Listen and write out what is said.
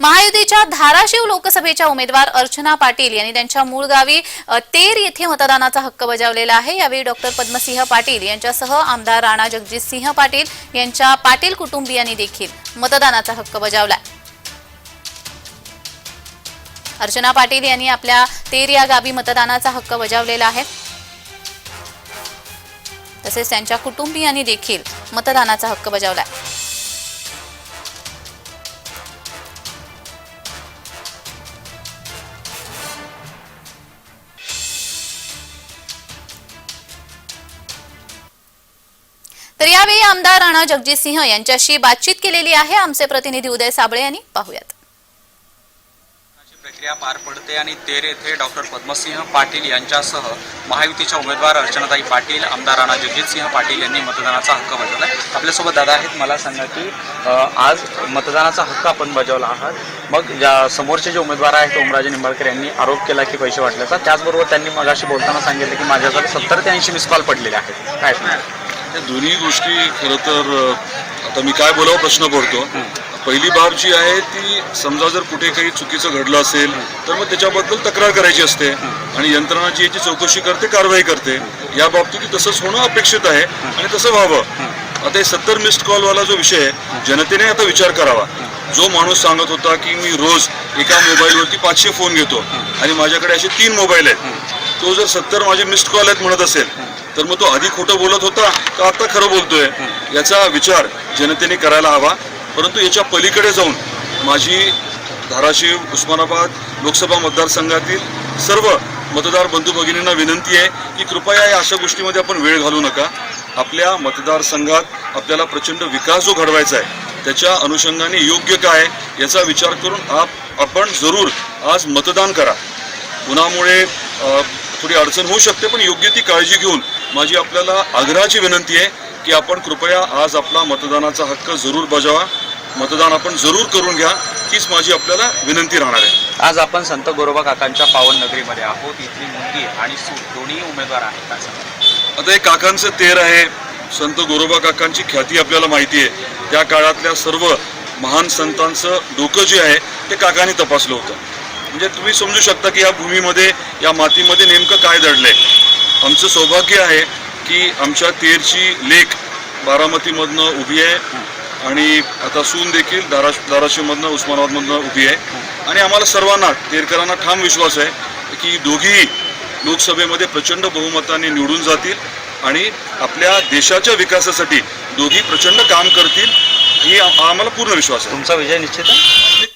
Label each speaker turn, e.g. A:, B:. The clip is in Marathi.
A: महायुतीच्या धाराशिव लोकसभेच्या उमेदवार अर्चना पाटील यांनी त्यांच्या मूळ गावी तेर येथे मतदानाचा हक्क बजावलेला आहे. यावेळी डॉक्टर पद्मसिंह पाटील यांच्यासह आमदार राणा जगजितसिंह पाटील यांच्या पाटील कुटुंबियांनी देखील मतदानाचा हक्क बजावला. अर्चना पाटील यांनी आपल्या तेर या गावी मतदानाचा हक्क बजावलेला आहे. तसेच त्यांच्या कुटुंबियांनी देखील मतदानाचा हक्क बजावला तर यावेळी आमदार राणा जगजितसिंह यांच्याशी बातचीत केलेली आहे. आमचे प्रतिनिधी उदय साबळे यांनी पाहूयात.
B: प्रक्रिया पार पडते आणि तेर येथे डॉक्टर पद्मसिंह पाटील यांच्यासह महायुतीच्या उमेदवार अर्चनाताई पाटील आमदार राणा जगजितसिंह पाटील यांनी मतदानाचा हक्क बजावला. आपल्यासोबत दादा आहेत. मला सांगा की आज मतदानाचा हक्क आपण बजावला आहात. मग या समोरचे जे उमेदवार आहेत ओमराजे निंबाळकर यांनी आरोप केला की पैसे वाटल्याचा त्याचबरोबर त्यांनी मगाशी बोलताना सांगितलं की माझ्याकडे सत्तर ते ऐंशी मिस कॉल पडलेले आहेत. काय सांगा
C: या दोन्ही गोष्टी खरं तर आता मी काय बोलावं प्रश्न पडतो. पहिली बाब जी आहे ती समजा जर कुठे काही चुकीचं घडलं असेल तर मग त्याच्याबद्दल तक्रार करायची असते. आणि यंत्रणा जी याची चौकशी करते कारवाई करते. या बाबतीत तसंच होणं अपेक्षित आहे आणि तसं व्हावं. आता हे सत्तर मिस्ड कॉलवाला जो विषय आहे जनतेने आता विचार करावा. जो माणूस सांगत होता की मी रोज एका मोबाईलवरती पाचशे फोन घेतो आणि माझ्याकडे असे तीन मोबाईल आहेत. तो जर सत्तर माझे मिस्ड कॉल आहेत म्हणत असेल तर मग तो आधी खोटं बोलत होता का आता खरं बोलतोय? याचा विचार जनतेने करायला हवा. परंतु याच्या पलीकडे जाऊन माझी धाराशिव उस्मानाबाद लोकसभा मतदारसंघातील सर्व मतदार बंधू भगिनींना विनंती आहे की कृपया या अशा गोष्टीमध्ये आपण वेळ घालू नका. आपल्या मतदारसंघात आपल्याला प्रचंड विकास जो घडवायचा आहे त्याच्या अनुषंगाने योग्य काय याचा विचार करून आप आपण जरूर आज मतदान करा. उन्हामुळे थोडी अडचण होऊ शकते पण योग्य ती काळजी घेऊन माझी आपल्याला आग्रहाची विनंती आहे की आपण कृपया आज आपला मतदानाचा हक्क जरूर बजावा. मतदान आपण जरूर करून घ्या हीच माझी आपल्याला विनंती राहणार आहे.
B: आज आपण संत गोरोबा काकांच्या पावन नगरीमध्ये आहोत. इथली मुलगी आणि सूट दोन्ही उमेदवार आहेत. सांगाल?
C: आता हे काकांचं तेर आहे. संत गोरोबा काकांची ख्याती आपल्याला माहिती आहे. त्या काळातल्या सर्व महान संतांचं डोकं जे आहे ते काकांनी तपासलं होतं. म्हणजे तुम्ही समजू शकता की या भूमीमध्ये या मातीमध्ये नेमकं काय दडलंय. आमचं सौभाग्य आहे की आमच्या तेरची लेख बारामतीमधनं उभी आहे आणि आता सून देखील धाराश धाराशिवमधनं उस्मानाबादमधनं उभी आहे. आणि आम्हाला सर्वांना तेरकरांना ठाम विश्वास आहे की दोघीही लोकसभेमध्ये प्रचंड बहुमताने निवडून जातील आणि आपल्या देशाच्या विकासासाठी दोघी प्रचंड काम करतील ही आम्हाला पूर्ण विश्वास आहे.
B: तुमचा विजय निश्चित आहे?